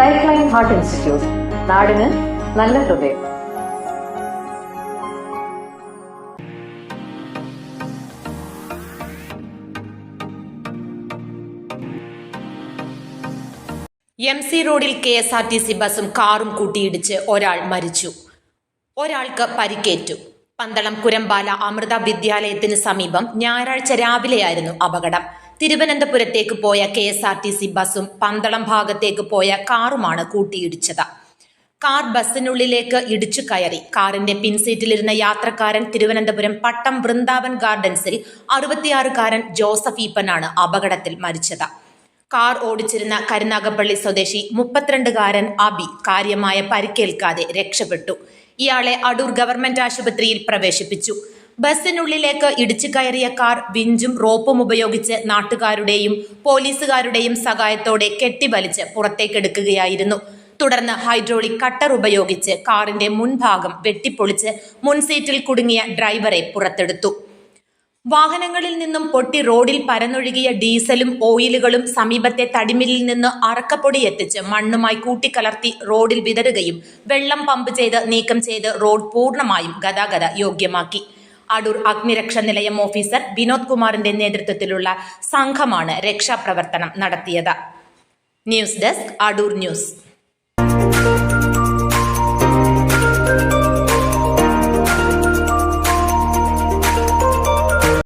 Life line heart institute നാടിന് നല്ല ഹൃദയം. എം സി റോഡിൽ K S R T C ബസും കാറും കൂട്ടിയിടിച്ച് ഒരാൾ മരിച്ചു. ഒരാൾക്ക് പരിക്കേറ്റു. പന്തളം കുരമ്പാല അമൃത വിദ്യാലയത്തിന് സമീപം ഞായറാഴ്ച രാവിലെയായിരുന്നു അപകടം. തിരുവനന്തപുരത്തേക്ക് പോയ K S R T C ബസും പന്തളം ഭാഗത്തേക്ക് പോയ കാറുമാണ് കൂട്ടിയിടിച്ചത്. കാർ ബസ്സിനുള്ളിലേക്ക് ഇടിച്ചു കയറി. കാറിന്റെ പിൻസീറ്റിലിരുന്ന യാത്രക്കാരൻ തിരുവനന്തപുരം പട്ടം വൃന്ദാവൻ ഗാർഡൻസിൽ അറുപത്തിയാറുകാരൻ ജോസഫ് ഈപ്പനാണ് അപകടത്തിൽ മരിച്ചത്. കാർ ഓടിച്ചിരുന്ന കരുനാഗപ്പള്ളി സ്വദേശി മുപ്പത്തിരണ്ടുകാരൻ അബി കാര്യമായ പരിക്കേൽക്കാതെ രക്ഷപ്പെട്ടു. ഇയാളെ അടൂർ ഗവൺമെന്റ് ആശുപത്രിയിൽ പ്രവേശിപ്പിച്ചു. ബസ്സിനുള്ളിലേക്ക് ഇടിച്ചു കയറിയ കാർ വിഞ്ചും റോപ്പും ഉപയോഗിച്ച് നാട്ടുകാരുടെയും പോലീസുകാരുടെയും സഹായത്തോടെ കെട്ടിവലിച്ച് പുറത്തേക്കെടുക്കുകയായിരുന്നു. തുടർന്ന് ഹൈഡ്രോളിക് കട്ടർ ഉപയോഗിച്ച് കാറിന്റെ മുൻഭാഗം വെട്ടിപ്പൊളിച്ച് മുൻസീറ്റിൽ കുടുങ്ങിയ ഡ്രൈവറെ പുറത്തെടുത്തു. വാഹനങ്ങളിൽ നിന്നും പൊട്ടി റോഡിൽ പരന്നൊഴുകിയ ഡീസലും ഓയിലുകളും സമീപത്തെ തടിമില്ലിൽ നിന്ന് അറക്കപ്പൊടി എത്തിച്ച് മണ്ണുമായി കൂട്ടിക്കലർത്തി റോഡിൽ വിതറുകയും വെള്ളം പമ്പ് ചെയ്ത് നീക്കം ചെയ്ത് റോഡ് പൂർണമായും ഗതാഗത യോഗ്യമാക്കി. അടൂർ അഗ്നിരക്ഷാ നിലയം ഓഫീസർ വിനോദ് കുമാറിന്റെ നേതൃത്വത്തിലുള്ള സംഘമാണ് രക്ഷാപ്രവർത്തനം നടത്തിയത്. News desk Adoor news.